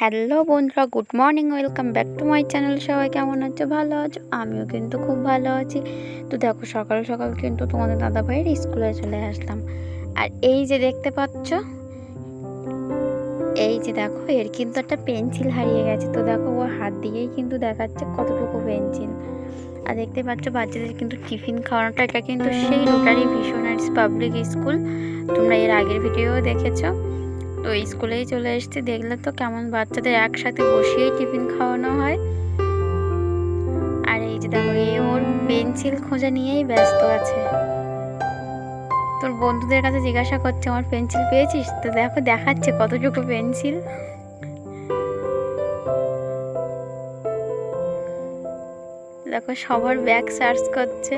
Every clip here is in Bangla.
হ্যালো বন্ধুরা, good morning, welcome back to my channel. সবাই কেমন আছো? ভালো আছো? আমিও কিন্তু খুব ভালো আছি। তো দেখো, সকাল সকাল কিন্তু তোমাদের দাদা ভাইয়ের স্কুলে চলে আসলাম। আর এই যে দেখতে পাচ্ছ, এই যে দেখো, এর কিন্তু একটা পেন্সিল হারিয়ে গেছে। তো দেখো, ও হাত দিয়েই কিন্তু দেখাচ্ছে কতটুকু পেন্সিল। আর দেখতে পাচ্ছ, বাচ্চাদের কিন্তু টিফিন খাওয়ানোটা, এটা কিন্তু সেই রোটারি ভিশনারিস পাবলিক স্কুল তোমরা এর আগের ভিডিও দেখেছ। তো স্কুলেই চলে এসেছি। দেখলে তো কেমন বাচ্চাদের একসাথে বসিয়েই টিফিন খাওয়ানো হয়। আর এই যে দেখো, এ ওর পেন্সিল খোঁজা নিয়েই ব্যস্ত আছে। তোর বন্ধুদের কাছে জিজ্ঞাসা করছে, আমার পেন্সিল পেয়েছিস? তো দেখো, দেখাচ্ছে কতটুকু পেন্সিল। দেখো, সবার ব্যাগ সার্চ করছে।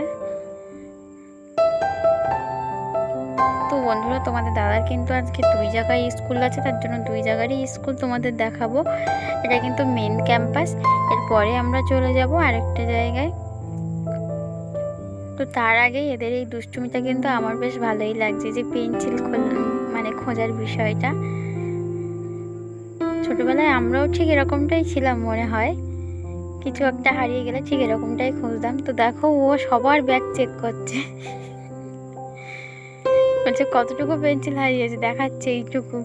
বন্ধুরা, তোমাদের দাদার কিন্তু আজকে দুই জায়গায় স্কুল আছে, তার জন্য দুই জায়গারই স্কুল তোমাদের দেখাবো। এটা কিন্তু মেন ক্যাম্পাস এরপরে আমরা চলে যাব আরেকটা জায়গায়। তো তার আগে এদের এই দুষ্টুমিটা কিন্তু আমার বেশ ভালোই লাগছে, যে পেন্সিল মানে খোঁজার বিষয়টা। ছোটবেলায় আমরাও ঠিক এরকমটাই ছিলাম মনে হয়। কিছু একটা হারিয়ে গেলে ঠিক এরকমটাই খুঁজতাম। তো দেখো, ও সবার ব্যাগ চেক করছে। বলছে কতটুকু পেন্সিল হারিয়েছে, দেখাচ্ছে এইটুকু।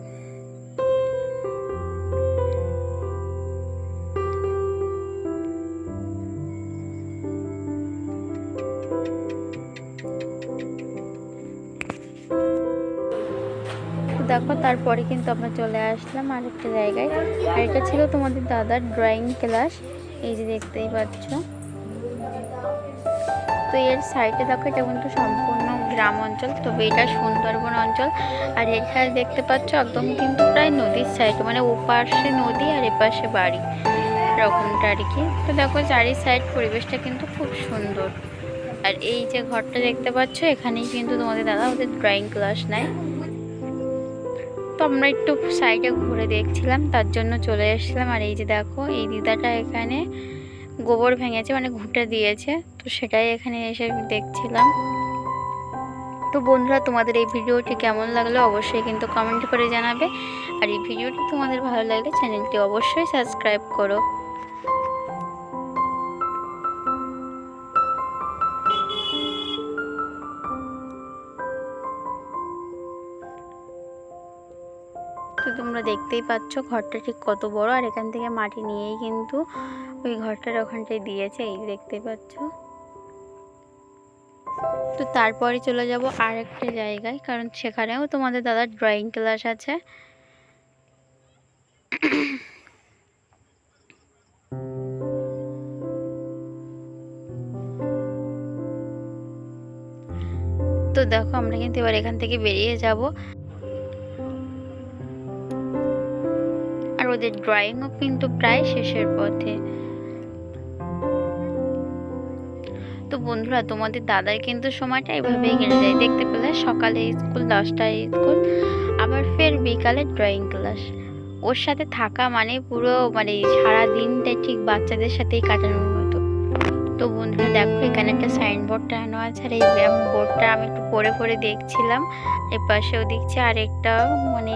দেখো, তারপরে কিন্তু আমরা চলে আসলাম আরেকটা জায়গায়। আর এটা ছিল তোমাদের দাদার ড্রয়িং ক্লাস এই যে দেখতেই পাচ্ছ। তো এর সাইডে দেখো এটা কিন্তু সম্পূর্ণ গ্রাম অঞ্চল, তবে এটা সুন্দরবন অঞ্চল। আর এখানে দেখতে পাচ্ছ একদম কিন্তু প্রায় নদীর সাইড মানে ওপাশে নদী আর এপাশে বাড়ি, এরকমটা আর কি। তো দেখো চারি সাইড পরিবেশটা কিন্তু খুব সুন্দর। আর এই যে ঘরটা দেখতে পাচ্ছ, এখানেই কিন্তু তোমাদের দাদা ওদের ড্রয়িং ক্লাস নেয়। তো আমরা একটু সাইডে ঘুরে দেখছিলাম, তার জন্য চলে এসেছিলাম। আর এই যে দেখো, এই দিদাটা এখানে গোবর ভেঙেছে মানে ঘুটে দিয়েছে, তো সেটাই এখানে এসে দেখছিলাম। তো বন্ধুরা, তোমাদের এই ভিডিওটি কেমন লাগল অবশ্যই কিন্তু কমেন্ট করে জানাবে। আর এই ভিডিওটি তোমাদের ভালো লাগলে চ্যানেলটি অবশ্যই সাবস্ক্রাইব করো। তো তোমরা দেখতেই পাচ্ছ ঘরটা ঠিক কত বড়, আর এখান থেকে মাটি নিয়েই কিন্তু ওই ঘরটার ওখানটায় দিয়েছে, এই দেখতে পাচ্ছ। তো তারপরে চলে যাব আর একটা জায়গায়, কারণ সেখানেও তোমাদের দাদার ড্রয়িং ক্লাস আছে। তো দেখো আমরা কিন্তু এবার এখান থেকে বেরিয়ে যাব। ওদের ড্রয়িংও কিন্তু প্রায় শেষের পথে। তো বন্ধুরা, তোমাদের দাদার কিন্তু সময়টা এভাবেই কেটে যায়। দেখতে পেলে সকালে স্কুল, দশটায় স্কুল, আবার ফের বিকালে ড্রয়িং ক্লাস ওর সাথে থাকা মানে পুরো মানে সারা দিনটাই ঠিক বাচ্চাদের সাথেই কাটানোর মতো। তো বন্ধুরা, দেখো এখানে একটা সাইনবোর্ড টানানো আছে, আর এই বোর্ডটা আমি একটু পড়ে পড়ে দেখছিলাম। এর পাশেও দেখছি আরেকটা মানে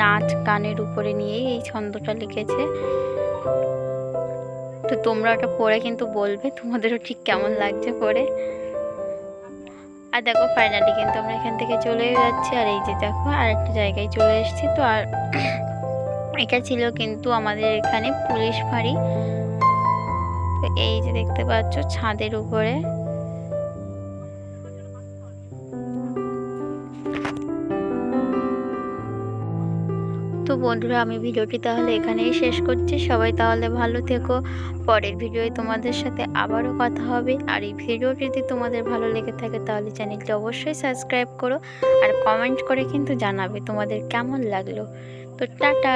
নাচ গানের উপরে নিয়েই এই ছন্দটা লিখেছে। তো তোমরা ওটা পড়ে কিন্তু বলবে, তোমাদেরও ঠিক কেমন লাগছে পড়ে। আর দেখো ফাইনালি কিন্তু আমরা এখান থেকে চলে যাচ্ছি, আর এই যে দেখো আর একটা জায়গায় চলে এসেছি। তো আর এটা ছিল কিন্তু আমাদের এখানে পুলিশ ফাঁড়ি। তো এই যে দেখতে পাচ্ছ ছাদের উপরে। তো বন্ধুরা, আমি ভিডিওটি তাহলে এখানেই শেষ করছি। সবাই তাহলে ভালো থেকো। পরের ভিডিওয় তোমাদের সাথে আবারও কথা হবে। আর এই ভিডিওটি যদি তোমাদের ভালো লেগে থাকে, তাহলে চ্যানেলটি অবশ্যই সাবস্ক্রাইব করো। আর কমেন্ট করে কিন্তু জানাবে তোমাদের কেমন লাগল। তো টাটা!